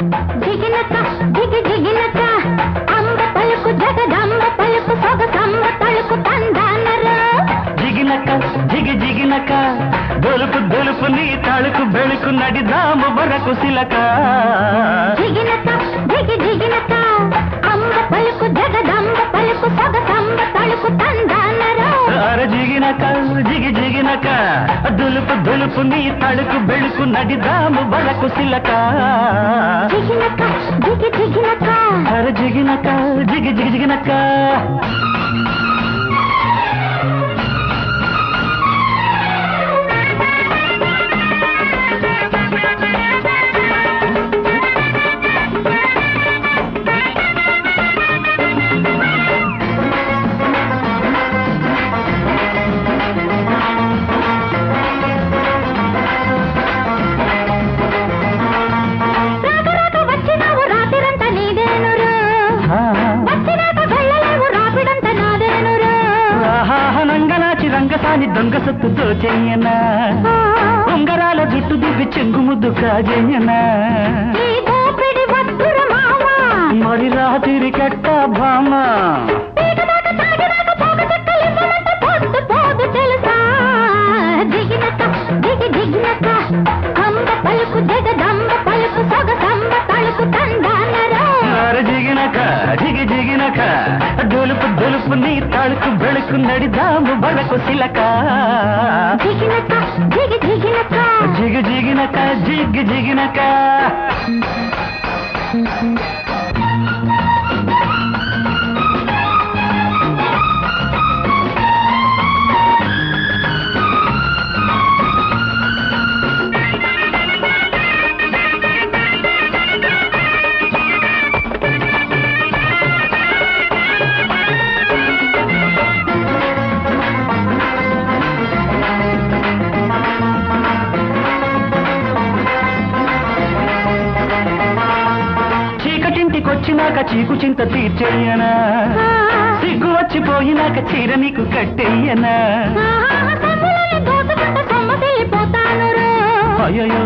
జిగినక జిగి జిగినక అంబ పలుకు జగదంబ పలుకు సొగసంబ తలుకు తందానరు. జిగినక జిగి జిగినక దొలుపు దొలుపు నీ తళుకు బెళుకు నడిదాము వరకు సిలక జిగినక జిగినక జిగి జిగినక దులుపు దులుపు నీ తళుకు బెళుకు నడిదాము వరకు సిలక. జిగినక జిగి జిగినక. జిగినక జిగి జిగి జిగినక. రంగసాని దొంగ సొత్తుతో చెయ్యనా ఉంగరాల జుట్టు దివ్వి చెంగు ముద్దు కాజేయనా? మరి రాత్రి కట్ట భామ. జిగినక జిగి జిగినక. దులుపు దులుపు నీ తళుకు బెళుకు నడిదాము బలకు సిలక దిగినక దిగి దిగినక జిగి జిగినక జిగ్గి చీకటింటికొచ్చినాక చీకు చింత తీర్చేయనా? సిగ్గు వచ్చిపోయినాక చీర నీకు అయ్యో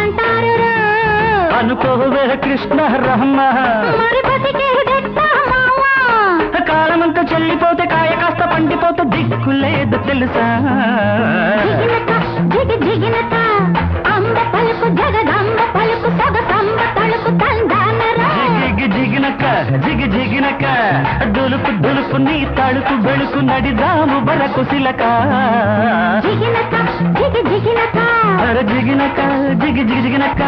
అంటారురు. అనుకోవే కృష్ణ రహ్మ కాలమంతా చెల్లిపోతే కాయ కాస్త పండిపోతే దిక్కు లేదు తెలుసా? జిగినక జిగి జిగినక అంబ పలుకు జగదంబ జిగి జిగినక దులుపు దులుపు నీ తడుకు బెళుకు నడిదాము బరకు సిలక జిగినక జిగి జిగినక జిగినక జిగి జిగి జిగినక.